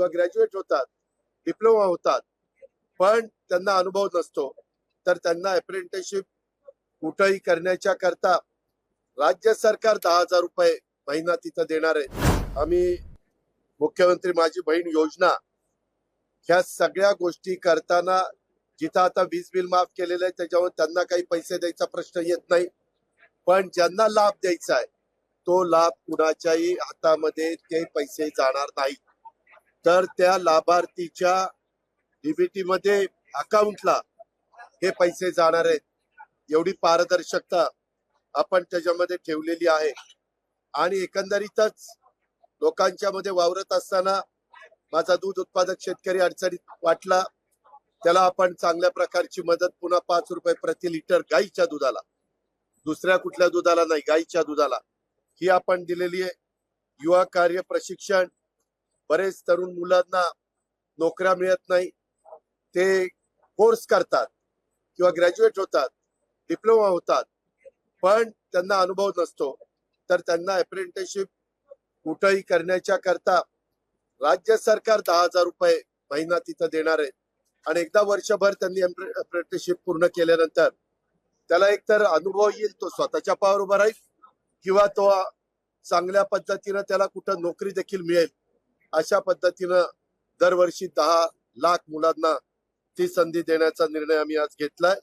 किंवा ग्रॅज्युएट होतात डिप्लोमा होतात पण त्यांना अनुभव नसतो. तर त्यांना अप्रेंटिसशिप कुठंही करण्याच्या करता राज्य सरकार दहा हजार रुपये महिना तिथं देणार आहे. आम्ही मुख्यमंत्री माझी बहीण योजना ह्या सगळ्या गोष्टी करताना जिथं आता वीज बिल माफ केलेलं आहे त्याच्यावर त्यांना काही पैसे द्यायचा प्रश्न येत नाही. पण ज्यांना लाभ द्यायचा आहे तो लाभ कुणाच्याही हातामध्ये ते पैसे जाणार नाही तर त्या लाभार्थीच्या डीबीटी मध्ये अकाउंटला हे पैसे जाणार आहेत. एवढी पारदर्शकता आपण त्याच्यामध्ये ठेवलेली आहे. आणि एकंदरीतच लोकांच्या मध्ये वावरत असताना माझा दूध उत्पादक शेतकरी अडचणीत वाटला. त्याला आपण चांगल्या प्रकारची मदत पुन्हा पाच रुपये प्रति लिटर गाईच्या दुधाला. दुसऱ्या कुठल्या दुधाला नाही गाईच्या दुधाला. ही आपण दिलेली आहे. युवा कार्य प्रशिक्षण बरेच तरुण मुलांना नोकऱ्या मिळत नाही. ते कोर्स करतात किंवा ग्रॅज्युएट होतात डिप्लोमा होतात पण त्यांना अनुभव नसतो. तर त्यांना अप्रेंटिसशिप कुठंही करण्याच्या करता राज्य सरकार दहा हजार रुपये महिना तिथं देणार आहे. आणि एकदा वर्षभर त्यांनी अप्रेंटिसशिप पूर्ण केल्यानंतर त्याला एकतर अनुभव येईल तो स्वतःच्या पावर उभा राहील किंवा तो चांगल्या पद्धतीनं त्याला कुठं नोकरी देखील मिळेल. अशा पद्धतीनं दरवर्षी दहा लाख मुलांना ती संधी देण्याचा निर्णय आम्ही आज घेतलाय.